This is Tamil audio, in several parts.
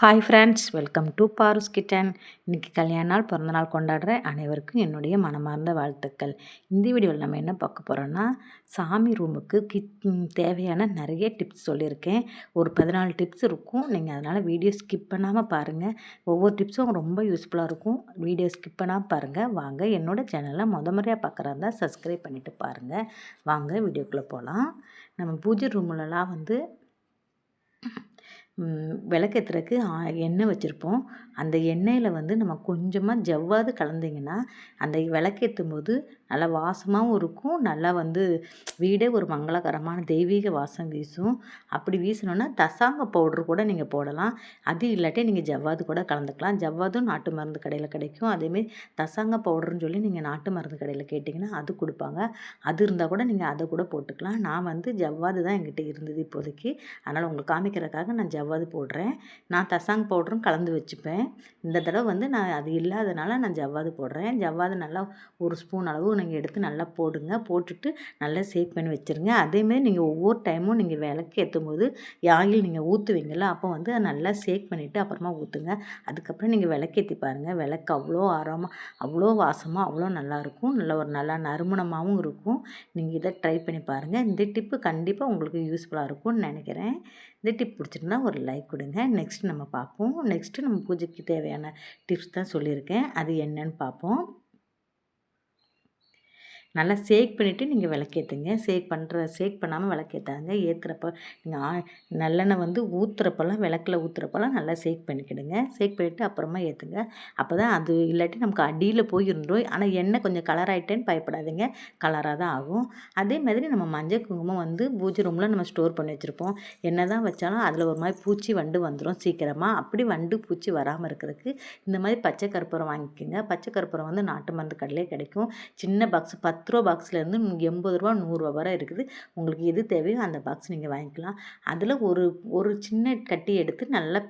Hi friends welcome to Paru's kitchen இன்றைக்கி கல்யாண நாள் பிறந்தநாள் கொண்டாடுற அனைவருக்கும் என்னுடைய மனமார்ந்த வாழ்த்துக்கள். இந்த வீடியோவில் நம்ம என்ன பார்க்க போகிறோன்னா சாமி ரூமுக்கு கிட் தேவையான நிறைய டிப்ஸ் சொல்லியிருக்கேன். ஒரு பதினாலு டிப்ஸ் இருக்கும். நீங்கள் அதனால் வீடியோ ஸ்கிப் பண்ணாமல் பாருங்கள் ஒவ்வொரு டிப்ஸும் ரொம்ப யூஸ்ஃபுல்லாக இருக்கும். வீடியோ ஸ்கிப் பண்ணாமல் பாருங்கள் வாங்க என்னோடய சேனலை முத முறையாக பார்க்குறதா சப்ஸ்கிரைப் பண்ணிவிட்டு பாருங்கள் வாங்க வீடியோக்குள்ளே போகலாம் நம்ம பூஜை ரூம்லலாம் வந்து விளக்கேத்துறதுக்கு எண்ணெய் வச்சுருப்போம். அந்த எண்ணெயில் வந்து நம்ம கொஞ்சமாக ஜவ்வாது கலந்திங்கன்னா அந்த விளக்கேற்றும் போது நல்லா வாசமாகவும் இருக்கும். நல்லா வந்து வீடே ஒரு மங்களகரமான தெய்வீக வாசம் வீசும். அப்படி வீசணுன்னா தசாங்க பவுட்ரு கூட நீங்கள் போடலாம். அது இல்லாட்டி நீங்கள் ஜவ்வாது கூட கலந்துக்கலாம். ஜவ்வாதும் நாட்டு மருந்து கடையில் கிடைக்கும். அதேமாரி தசாங்க பவுடர்னு சொல்லி நீங்கள் நாட்டு மருந்து கடையில் கேட்டிங்கன்னா அது கொடுப்பாங்க. அது இருந்தால் கூட நீங்கள் அதை கூட போட்டுக்கலாம். நான் வந்து ஜவ்வாது தான் என்கிட்ட இருந்தது இப்போதைக்கு. அதனால் உங்களுக்கு காமிக்கிறதுக்காக நான் ஜவ்வாது போடுறேன். நான் தசாங் பவுடரும் கலந்து வச்சுப்பேன். இந்த தடவை வந்து நான் அது இல்லாதனால நான் ஜவ்வாது போடுறேன். ஜவ்வாது நல்லா ஒரு ஸ்பூன் அளவு நீங்கள் எடுத்து நல்லா போடுங்க. போட்டுட்டு நல்லா சேக் பண்ணி வச்சுருங்க. அதேமாரி நீங்கள் ஒவ்வொரு டைமும் நீங்கள் விளக்கு ஏற்றும் போது ஆயில் நீங்கள் ஊற்றுவீங்கள்ல அப்போ வந்து அதை நல்லா சேக் பண்ணிவிட்டு அப்புறமா ஊற்றுங்க அதுக்கப்புறம் நீங்கள் விளக்கேற்றி பாருங்கள் விளக்கு அவ்வளோ ஆரமாக அவ்வளோ வாசமாக அவ்வளோ நல்லாயிருக்கும் நல்ல ஒரு நல்லா நறுமணமாகவும் இருக்கும். நீங்கள் இதை ட்ரை பண்ணி பாருங்கள் இந்த டிப்பு கண்டிப்பாக உங்களுக்கு யூஸ்ஃபுல்லாக இருக்கும்னு நினைக்கிறேன். இந்த டிப் பிடிச்சிருந்தா ஒரு லைக் கொடுங்க. நெக்ஸ்ட் நம்ம பார்ப்போம். நெக்ஸ்ட்டு நம்ம பூஜைக்கு தேவையான டிப்ஸ் தான் சொல்லியிருக்கேன். அது என்னன்னு பார்ப்போம். நல்லா சேக் பண்ணிவிட்டு நீங்கள் விளக்கேற்றுங்க சேக் பண்ணுற சேக் பண்ணாமல் விளக்கேற்றாங்க ஏற்றுறப்ப நீங்கள் நல்லெண்ணெய் வந்து ஊற்றுறப்பெல்லாம் விளக்கில் ஊற்றுறப்பெல்லாம் நல்லா சேக் பண்ணிக்கிடுங்க. சேக் பண்ணிவிட்டு அப்புறமா ஏற்றுங்க அப்போ தான் அது இல்லாட்டி நமக்கு அடியில் போய் இருந்தோம் ஆனால் எண்ணெய் கொஞ்சம் கலர் ஆகிட்டேன்னு பயப்படாதுங்க. கலராக தான் ஆகும். அதே மாதிரி நம்ம மஞ்சள் குங்குமம் வந்து பூஜை ரூமில் நம்ம ஸ்டோர் பண்ணி வச்சுருப்போம். என்ன தான் வச்சாலும் அதில் ஒரு மாதிரி பூச்சி வண்டு வந்துடும் சீக்கிரமாக அப்படி வண்டு பூச்சி வராமல் இருக்கிறதுக்கு இந்த மாதிரி பச்சை கற்பூரம் வாங்கிக்கோங்க. பச்சை கற்பூரம் வந்து நாட்டு மருந்து கடையிலே கிடைக்கும். சின்ன பாக்ஸ் பத்து பத்து ரூபா பாக்ஸ்லேருந்து எண்பது ரூபா நூறுரூவா வரை இருக்குது. உங்களுக்கு எது தேவையோ அந்த பாக்ஸ் நீங்கள் வாங்கிக்கலாம். அதில் ஒரு ஒரு சின்ன கட்டி எடுத்து நல்லா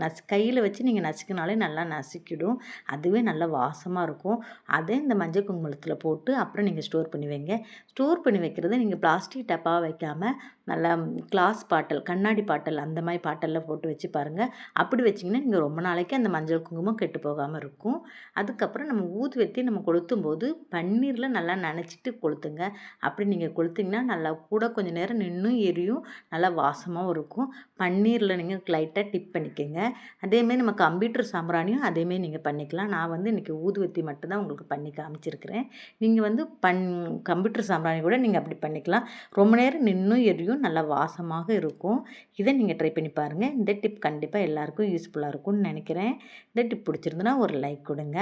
நசு கையில் வச்சு நீங்கள் நசுக்கினாலே நல்லா நசுக்கிடும். அதுவே நல்லா வாசமாக இருக்கும். அதே இந்த மஞ்சள் குங்குமத்தில் போட்டு அப்புறம் நீங்கள் ஸ்டோர் பண்ணி வைங்க. ஸ்டோர் பண்ணி வைக்கிறது நீங்கள் பிளாஸ்டிக் டப்பாக வைக்காமல் நல்லா கிளாஸ் பாட்டல் கண்ணாடி பாட்டல் அந்த மாதிரி பாட்டலில் போட்டு வச்சு பாருங்கள் அப்படி வச்சிங்கன்னா நீங்கள் ரொம்ப நாளைக்கு அந்த மஞ்சள் குங்குமம் கெட்டு போகாமல் இருக்கும். அதுக்கப்புறம் நம்ம ஊதுவத்தி நம்ம கொளுத்தும் போது பன்னீரில் நல்லா நினச்சிட்டு கொளுத்துங்க. அப்படி நீங்கள் கொளுத்திங்கன்னா நல்லா கூட கொஞ்சம் நேரம் நின்று எரியும். நல்லா வாசமாகவும் இருக்கும். பன்னீரில் நீங்கள் லைட்டாக டிப் பண்ணிக்கோங்க. அதேமாரி நம்ம கம்ப்யூட்டர் சாம்பிராணியும் அதேமாரி நீங்கள் பண்ணிக்கலாம். நான் வந்து இன்றைக்கி ஊதுவத்தி மட்டும்தான் உங்களுக்கு பண்ணி காமிச்சிருக்கிறேன். நீங்கள் வந்து பண் கம்ப்யூட்டர் சாம்பிராணி கூட நீங்கள் அப்படி பண்ணிக்கலாம். ரொம்ப நேரம் நின்றும் எரியும். வரைக்கும் நல்லா வாசமாக இருக்கும். இதை நீங்கள் ட்ரை பண்ணி பாருங்கள் இந்த டிப் கண்டிப்பாக எல்லாருக்கும் யூஸ்ஃபுல்லாக இருக்கும்னு நினைக்கிறேன். இந்த டிப் பிடிச்சிருந்துன்னா ஒரு லைக் கொடுங்க.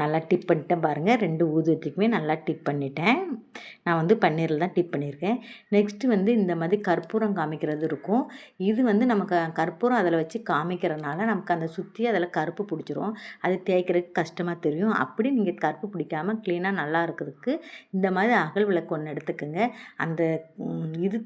நல்லா டிப் பண்ணிட்டேன் பாருங்கள் ரெண்டு ஊதுவத்துக்குமே நல்லா டிப் பண்ணிட்டேன். நான் வந்து பன்னீரில் தான் டிப் பண்ணியிருக்கேன். நெக்ஸ்ட்டு வந்து இந்த மாதிரி கற்பூரம் காமிக்கிறது இருக்கும். இது வந்து நமக்கு கற்பூரம் அதில் வச்சு காமிக்கிறதுனால நமக்கு அந்த சுற்றி அதில் கருப்பு பிடிச்சிரும். அது தேய்க்கிறதுக்கு கஷ்டமாக தெரியும். அப்படி நீங்கள் கருப்பு பிடிக்காமல் க்ளீனாக நல்லா இருக்கிறதுக்கு இந்த மாதிரி அகல் விளக்கு ஒன்று எடுத்துக்கோங்க. அந்த இது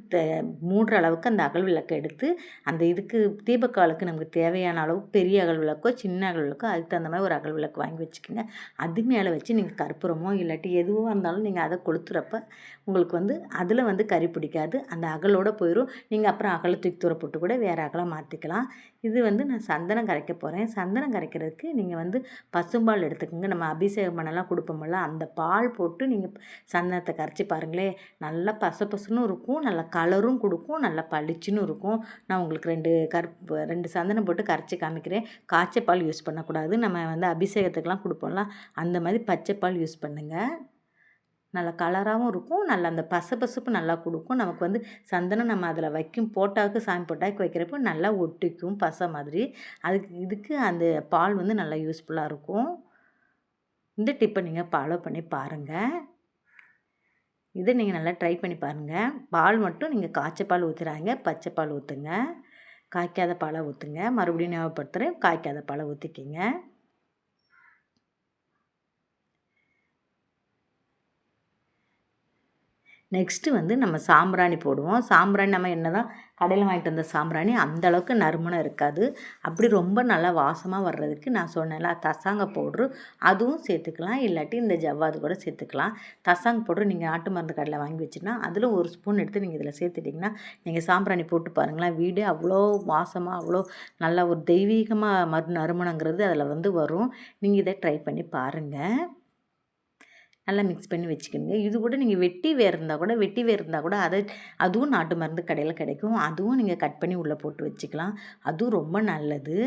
மூடுற அளவுக்கு அந்த அகல் விளக்கை எடுத்து அந்த இதுக்கு தீபக்காலுக்கு நமக்கு தேவையான அளவுக்கு பெரிய அகல் விளக்கோ சின்ன அகல் விளக்கோ அதுக்கு தகுந்த மாதிரி ஒரு அகல் விளக்கு வாங்கி வச்சுக்கோங்க. அது மேலே வச்சு நீங்கள் கற்பூரமோ இல்லாட்டி எதுவாக இருந்தாலும் நீங்கள் அதை கொளுத்துறப்ப உங்களுக்கு வந்து அதில் வந்து கறி பிடிக்காது. அந்த அகலோடு போயிடும் நீங்கள் அப்புறம் அகலை தூக்கி தூர போட்டு கூட வேறு அகலை மாற்றிக்கலாம் இது வந்து நான் சந்தனம் கரைக்க போகிறேன் சந்தனம் கரைக்கிறதுக்கு நீங்கள் வந்து பசும்பால் எடுத்துக்கோங்க. நம்ம அபிஷேகம் பண்ணலாம் கொடுப்போம்ல அந்த பால் போட்டு நீங்கள் சந்தனத்தை கரைச்சி பாருங்களேன் நல்லா பச பசுன்னு இருக்கும். நல்லா கலரும் கொடுக்கும். நல்லா பளிச்சுன்னு இருக்கும். நான் உங்களுக்கு ரெண்டு கருப்பு ரெண்டு சந்தனம் போட்டு கரைச்சி காமிக்கிறேன். காய்ச்ச பால் யூஸ் பண்ணக்கூடாது. நம்ம வந்து அபிஷேகத்துக்கெலாம் கொடுப்போம்ல. அந்த மாதிரி பச்சைப்பால் யூஸ் பண்ணுங்கள் நல்லா கலராகவும் இருக்கும். நல்லா அந்த பசப்பசப்பு நல்லா கொடுக்கும். நமக்கு வந்து சந்தனம் நம்ம அதில் வைக்கும். போட்டாவுக்கு சாமி போட்டாக்கு வைக்கிறப்போ நல்லா ஒட்டிக்கும் பசை மாதிரி. அதுக்கு இதுக்கு அந்த பால் வந்து நல்லா யூஸ்ஃபுல்லாக இருக்கும். இந்த டிப்பை நீங்கள் ஃபாலோ பண்ணி பாருங்கள் இதை நீங்கள் நல்லா ட்ரை பண்ணி பாருங்கள் பால் மட்டும் நீங்கள் காய்ச்ச பால் ஊற்றுறாங்க பச்சை பால் ஊற்றுங்க காய்க்காத பாலை ஊற்றுங்க மறுபடியும் ஞாபகப்படுத்துகிறேன் காய்க்காத பாலை ஊற்றிக்கிங்க நெக்ஸ்ட்டு வந்து நம்ம சாம்பிராணி போடுவோம். சாம்பிராணி நம்ம என்ன தான் கடையில் வாங்கிட்டு வந்த சாம்பிராணி அந்தளவுக்கு நறுமணம் இருக்காது. அப்படி ரொம்ப நல்லா வாசமாக வர்றதுக்கு நான் சொன்னேன்ல தசாங்க பவுட்ரு. அதுவும் சேர்த்துக்கலாம். இல்லாட்டி இந்த ஜவ்வாது கூட சேர்த்துக்கலாம். தசாங்க பவுட்ரு நீங்கள் நாட்டு மருந்து கடையில் வாங்கி வச்சுன்னா அதில் ஒரு ஸ்பூன் எடுத்து நீங்கள் இதில் சேர்த்துட்டிங்கன்னா நீங்கள் சாம்பிராணி போட்டு பாருங்களேன். வீடு அவ்வளோ வாசமாக அவ்வளோ நல்லா ஒரு தெய்வீகமாக மறு நறுமணங்கிறது அதில் வந்து வரும். நீங்கள் இதை ட்ரை பண்ணி பாருங்கள் நல்லா மிக்ஸ் பண்ணி வச்சுக்கோங்க. இது கூட நீங்கள் வெட்டி வேர் இருந்தால் கூட வெட்டி வேர் இருந்தால் கூட அதை அதுவும் நாட்டு மருந்து கடையில் கிடைக்கும். அதுவும் நீங்கள் கட் பண்ணி உள்ளே போட்டு வச்சுக்கலாம். அதுவும் ரொம்ப நல்லது.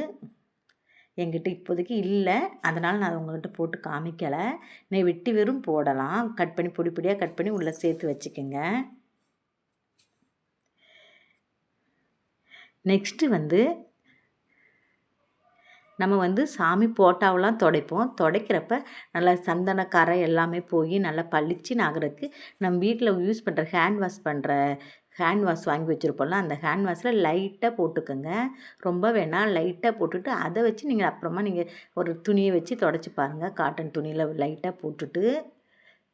என்கிட்ட இப்போதைக்கு இல்லை. அதனால் நான் உங்கள்கிட்ட போட்டு காமிக்கலை. நீ வெட்டி வெறும் போடலாம். கட் பண்ணி பொடி பொடியாக கட் பண்ணி உள்ளே சேர்த்து வச்சுக்கோங்க. நெக்ஸ்ட்டு வந்து நம்ம வந்து சாமி போட்டாவெல்லாம் துடைப்போம். துடைக்கிறப்ப நல்லா சந்தன கரை எல்லாமே போய் நல்லா பளிச்சுன்னு ஆகிறதுக்கு நம்ம வீட்டில் யூஸ் பண்ணுற ஹேண்ட் வாஷ் பண்ணுற ஹேண்ட் வாஷ் வாங்கி வச்சுருப்போம்ல அந்த ஹேண்ட் வாஷில் லைட்டாக போட்டுக்கோங்க. ரொம்ப வேணாம் லைட்டாக போட்டுட்டு அதை வச்சு நீங்கள் அப்புறமா நீங்கள் ஒரு துணியை வச்சு தொடச்சி பாருங்கள் காட்டன் துணியில் லைட்டாக போட்டுட்டு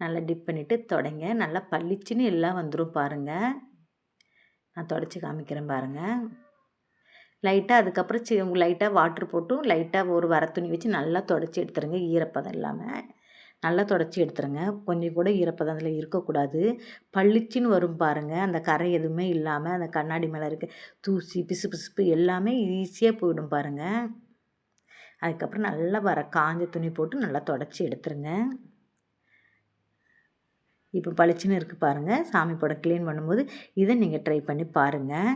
நல்லா டிப் பண்ணிவிட்டு தொடங்க. நல்லா பளிச்சுன்னு எல்லாம் வந்துடும் பாருங்கள் நான் தொடச்சி காமிக்கிறேன் பாருங்கள் லைட்டாக அதுக்கப்புறம் சி லைட்டாக வாட்ரு போட்டும் லைட்டாக ஒரு வர துணி வச்சு நல்லா தொடச்சி எடுத்துருங்க ஈரப்பதம் இல்லாமல் நல்லா தொடச்சி எடுத்துருங்க. கொஞ்சம் கூட ஈரப்பதம் அதில் இருக்கக்கூடாது. பளிச்சுன்னு வரும் பாருங்கள் அந்த கரை எதுவுமே இல்லாமல் அந்த கண்ணாடி மேலே இருக்க தூசி பிசு பிசுப்பு எல்லாமே ஈஸியாக போயிடும் பாருங்கள் அதுக்கப்புறம் நல்லா வர காஞ்ச துணி போட்டு நல்லா தொடச்சி எடுத்துருங்க. இப்போ பளிச்சுன்னு இருக்குது பாருங்கள் சாமி படம் க்ளீன் பண்ணும்போது இதை நீங்கள் ட்ரை பண்ணி பாருங்கள்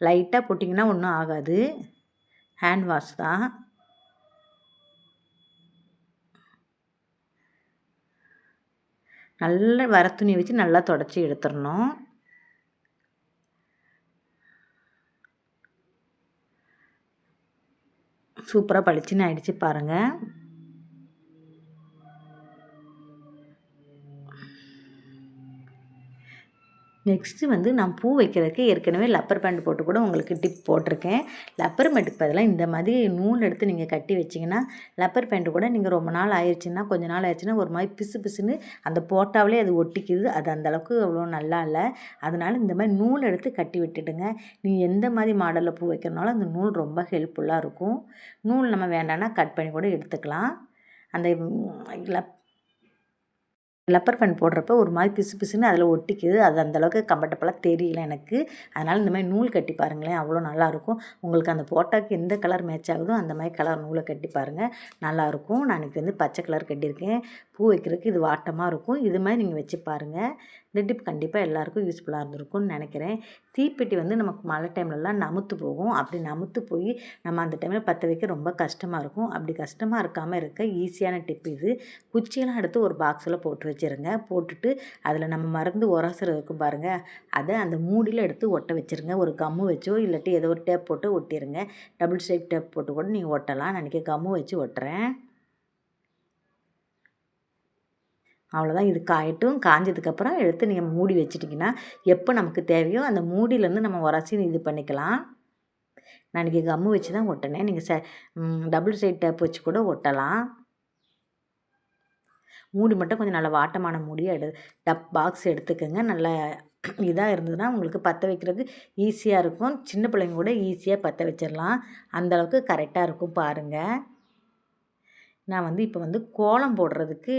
லைட்டாக போட்டிங்கன்னா ஒன்றும் ஆகாது. ஹேண்ட் வாஷ் தான் நல்ல வர துணி வச்சு நல்லா தொடச்சி எடுத்துடணும் சூப்பராக பளிச்சுன்னு ஆயிடுச்சு பாருங்கள் நெக்ஸ்ட்டு வந்து நான் பூ வைக்கிறதுக்கு ஏற்கனவே லப்பர் பேண்ட் போட்டு கூட உங்களுக்கு டிப் போட்டிருக்கேன். லப்பர் பேண்ட்டுக்கு பதிலாக இந்த மாதிரி நூல் எடுத்து நீங்கள் கட்டி வச்சிங்கன்னா லப்பர் பேண்ட்டு கூட நீங்கள் ரொம்ப நாள் ஆயிடுச்சுன்னா கொஞ்ச நாள் ஆயிடுச்சுன்னா ஒரு மாதிரி பிசு பிசுன்னு அந்த போட்டாவிலே அது ஒட்டிக்குது. அது அந்தளவுக்கு அவ்வளோ நல்லா இல்லை. அதனால் இந்த மாதிரி நூல் எடுத்து கட்டி விட்டுடுங்க. நீங்கள் எந்த மாதிரி மாடலில் பூ வைக்கிறனாலும் அந்த நூல் ரொம்ப ஹெல்ப்ஃபுல்லாக இருக்கும். நூல் நம்ம வேண்டாம்னா கட் பண்ணி கூட எடுத்துக்கலாம். அந்த லப் லப்பர் பேண்ட் போடுறப்ப ஒரு மாதிரி பிசு பிசுன்னு அதில் ஒட்டிக்குது. அது அந்தளவுக்கு கம்ஃபர்டபுளாக தெரியல எனக்கு. அதனால் இந்த மாதிரி நூல் கட்டி பாருங்களேன் அவ்வளோ நல்லாயிருக்கும் உங்களுக்கு அந்த போட்டாக்கு எந்த கலர் மேட்ச் ஆகுதோ அந்த மாதிரி கலர் நூலை கட்டி பாருங்கள் நல்லாயிருக்கும் நான் இன்றைக்கி வந்து பச்சை கலர் கட்டியிருக்கேன். பூ வைக்கிறதுக்கு இது வாட்டமாக இருக்கும். இது மாதிரி நீங்கள் வச்சு பாருங்கள் இந்த டிப் கண்டிப்பாக எல்லாேருக்கும் யூஸ்ஃபுல்லாக இருந்திருக்கும்னு நினைக்கிறேன். தீப்பெட்டி வந்து நமக்கு மழை டைம்லலாம் நமுத்து போகும். அப்படி நமுத்து போய் நம்ம அந்த டைமில் பற்ற வைக்க ரொம்ப கஷ்டமாக இருக்கும். அப்படி கஷ்டமாக இருக்காமல் இருக்க ஈஸியான டிப் இது. குச்சியெல்லாம் எடுத்து ஒரு பாக்ஸில் போட்டு வச்சுருங்க. போட்டுட்டு அதில் நம்ம மருந்து உரசுறது இருக்கும் பாருங்கள் அதை அந்த மூடியில் எடுத்து ஒட்ட வச்சுருங்க. ஒரு கம்மு வச்சோ இல்லாட்டி ஏதோ ஒரு டேப் போட்டு ஒட்டிடுங்க டபுள் ஸ்டைப் டேப் போட்டு கூட நீங்கள் ஒட்டலாம். நான் இன்றைக்கி கம்மு வச்சு ஒட்டுறேன். அவ்வளோதான் இது காயட்டும். காஞ்சதுக்கப்புறம் எடுத்து நீங்கள் மூடி வச்சிட்டிங்கன்னா எப்போ நமக்கு தேவையோ அந்த மூடியிலேருந்து நம்ம உரசி இது பண்ணிக்கலாம். நான் இன்றைக்கி கம்மு வச்சு தான் ஒட்டினேன். நீங்கள் ச டபுள் சைட் டேப் வச்சு கூட ஒட்டலாம். மூடி மட்டும் கொஞ்சம் நல்லா வாட்டமான மூடியாக எடு டப் பாக்ஸ் எடுத்துக்கோங்க. நல்லா இதாக இருந்ததுன்னா உங்களுக்கு பற்ற வைக்கிறதுக்கு ஈஸியாக இருக்கும். சின்ன பிள்ளைங்க கூட ஈஸியாக பற்ற வச்சிடலாம் அந்தளவுக்கு கரெக்டாக இருக்கும் பாருங்கள் நான் வந்து இப்போ வந்து கோலம் போடுறதுக்கு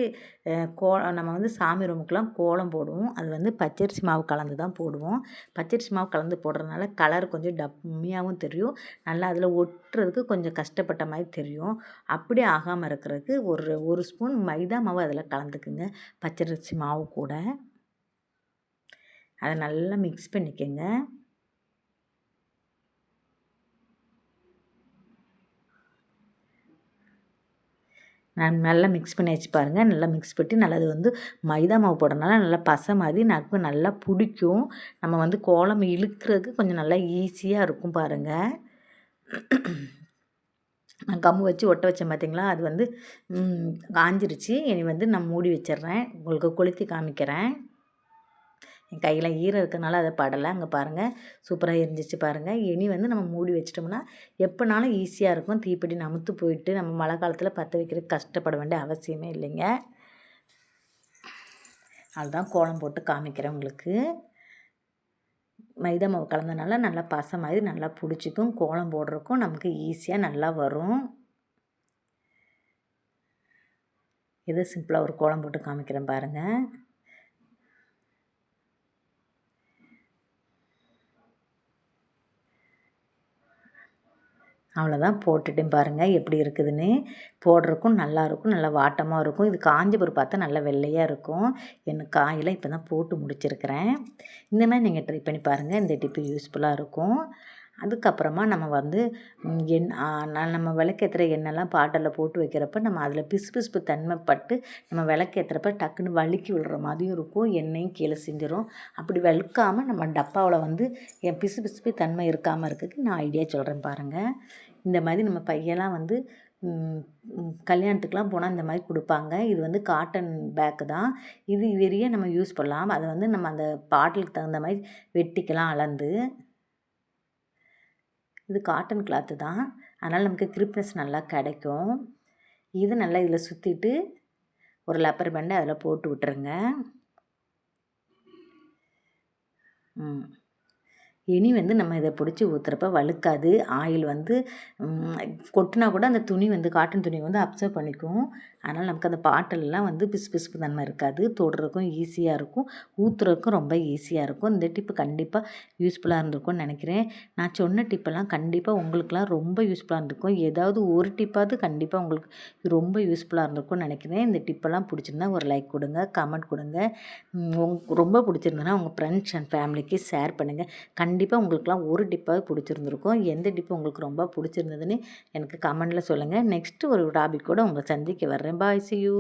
கோ நம்ம வந்து சாமி ரூமுக்கெலாம் கோலம் போடுவோம். அது வந்து பச்சரிசி மாவு கலந்து தான் போடுவோம். பச்சரிசி மாவு கலந்து போடுறதுனால கலர் கொஞ்சம் டம்மியாகவும் தெரியும். நல்லா அதில் ஒட்டுறதுக்கு கொஞ்சம் கஷ்டப்பட்ட மாதிரி தெரியும். அப்படி ஆகாமல் இருக்கிறதுக்கு ஒரு ஒரு ஸ்பூன் மைதா மாவு அதில் கலந்துக்குங்க. பச்சரிசி மாவு கூட. அதை நல்லா மிக்ஸ் பண்ணிக்கோங்க. நல்லா மிக்ஸ் பண்ணி வச்சு பாருங்கள் நல்லா மிக்ஸ் பண்ணி நல்லா அது வந்து மைதா மாவு போடுறதுனால நல்லா பசை மாதிரி நக்கு நல்லா பிடிக்கும். நம்ம வந்து கோலம் இழுக்கிறதுக்கு கொஞ்சம் நல்லா ஈஸியாக இருக்கும் பாருங்கள் நான் கம்பு வச்சு ஒட்ட வச்சேன் பார்த்தீங்களா அது வந்து காஞ்சிருச்சு. இனி வந்து நான் மூடி வச்சிட்றேன். உங்களுக்கு கொளுத்தி காமிக்கிறேன். என் கையில் ஈரம் இருக்கிறனால அதை படலை. அங்கே பாருங்கள் சூப்பராக எரிஞ்சிச்சு பாருங்கள் இனி வந்து நம்ம மூடி வச்சிட்டோம்னா எப்போனாலும் ஈஸியாக இருக்கும். தீப்பெட்டி நமுத்து போயிட்டு நம்ம மழை காலத்தில் பற்ற வைக்கிறதுக்கு கஷ்டப்பட வேண்டிய அவசியமே இல்லைங்க. அதுதான் கோலம் போட்டு காமிக்கிறேன் உங்களுக்கு. மைதா மாவு கலந்தனால நல்லா பசை மாதிரி நல்லா பிடிச்சிக்கும். கோலம் போடுறதுக்கும் நமக்கு ஈஸியாக நல்லா வரும். இது சிம்பிளாக ஒரு கோலம் போட்டு காமிக்கிறேன் பாருங்கள் அவ்வளோதான் போட்டுட்டேன் பாருங்கள் எப்படி இருக்குதுன்னு. போடுறக்கும் நல்லாயிருக்கும் நல்லா வாட்டமாக இருக்கும். இது காஞ்ச பிறகு பார்த்தா நல்லா வெள்ளையாக இருக்கும். எனக்கு காயில் இப்போ தான் போட்டு முடிச்சிருக்கிறேன். இந்த மாதிரி நீங்கள் ட்ரை பண்ணி பாருங்கள் இந்த டிப்பு யூஸ்ஃபுல்லாக இருக்கும். அதுக்கப்புறமா நம்ம வந்து எண் நம்ம விளக்கேற்றுற எண்ணெய்லாம் பாட்டில் போட்டு வைக்கிறப்ப நம்ம அதில் பிசு பிசுப்பு தன்மை பட்டு நம்ம விளக்கேற்றுறப்ப டக்குன்னு வழுக்கி விழுற மாதிரியும் இருக்கும். எண்ணெயும் கீழே செஞ்சிடும் அப்படி வழுக்காமல் நம்ம டப்பாவில் வந்து என் பிசு பிசுப்பு தன்மை இருக்காமல் இருக்கிறதுக்கு நான் ஐடியா சொல்கிறேன் பாருங்கள் இந்த மாதிரி நம்ம பையெல்லாம் வந்து கல்யாணத்துக்குலாம் போனால் இந்த மாதிரி கொடுப்பாங்க. இது வந்து காட்டன் பேக்கு தான். இது வெறிய நம்ம யூஸ் பண்ணலாம். அதை வந்து நம்ம அந்த பாட்டிலுக்கு தகுந்த மாதிரி வெட்டிக்கலாம் அளந்து. இது காட்டன் கிளாத்து தான். அதனால் நமக்கு கிரிப்னஸ் நல்லா கிடைக்கும். இது நல்லா இதில் சுற்றிட்டு ஒரு லப்பர் பேண்டை அதில் போட்டு விட்டுருங்க. ம். இனி வந்து நம்ம இதை பிடிச்சி ஊற்றுறப்ப வழுக்காது. ஆயில் வந்து கொட்டினா கூட அந்த துணி வந்து காட்டன் துணி வந்து அப்சர்வ் பண்ணிக்கும். அதனால் நமக்கு அந்த பாட்டிலெலாம் வந்து பிசு பிசுப்பு தன்மை இருக்காது. தொடுறதுக்கும் ஈஸியாக இருக்கும். ஊற்றுறதுக்கும் ரொம்ப ஈஸியாக இருக்கும். இந்த டிப்பு கண்டிப்பாக யூஸ்ஃபுல்லாக இருந்திருக்கும்னு நினைக்கிறேன். நான் சொன்ன டிப்பெல்லாம் கண்டிப்பாக உங்களுக்குலாம் ரொம்ப யூஸ்ஃபுல்லாக இருந்திருக்கும். ஏதாவது ஒரு டிப்பாவது கண்டிப்பாக உங்களுக்கு ரொம்ப யூஸ்ஃபுல்லாக இருந்திருக்கும்னு நினைக்கிறேன். இந்த டிப்பெல்லாம் பிடிச்சிருந்தா ஒரு லைக் கொடுங்க கமெண்ட் கொடுங்க. ரொம்ப பிடிச்சிருந்ததுன்னா உங்கள் ஃப்ரெண்ட்ஸ் அண்ட் ஃபேமிலிக்கு ஷேர் பண்ணுங்கள் கண்டிப்பாக கண்டிப்பாக உங்களுக்குலாம் ஒரு டிப்பாக பிடிச்சிருந்துருக்கும். எந்த டிப்பு உங்களுக்கு ரொம்ப பிடிச்சிருந்ததுன்னு எனக்கு கமெண்டில் சொல்லுங்கள் நெக்ஸ்ட்டு ஒரு டாபிக் கூட உங்களை சந்திக்க வர்றேன். பாய் சி யூ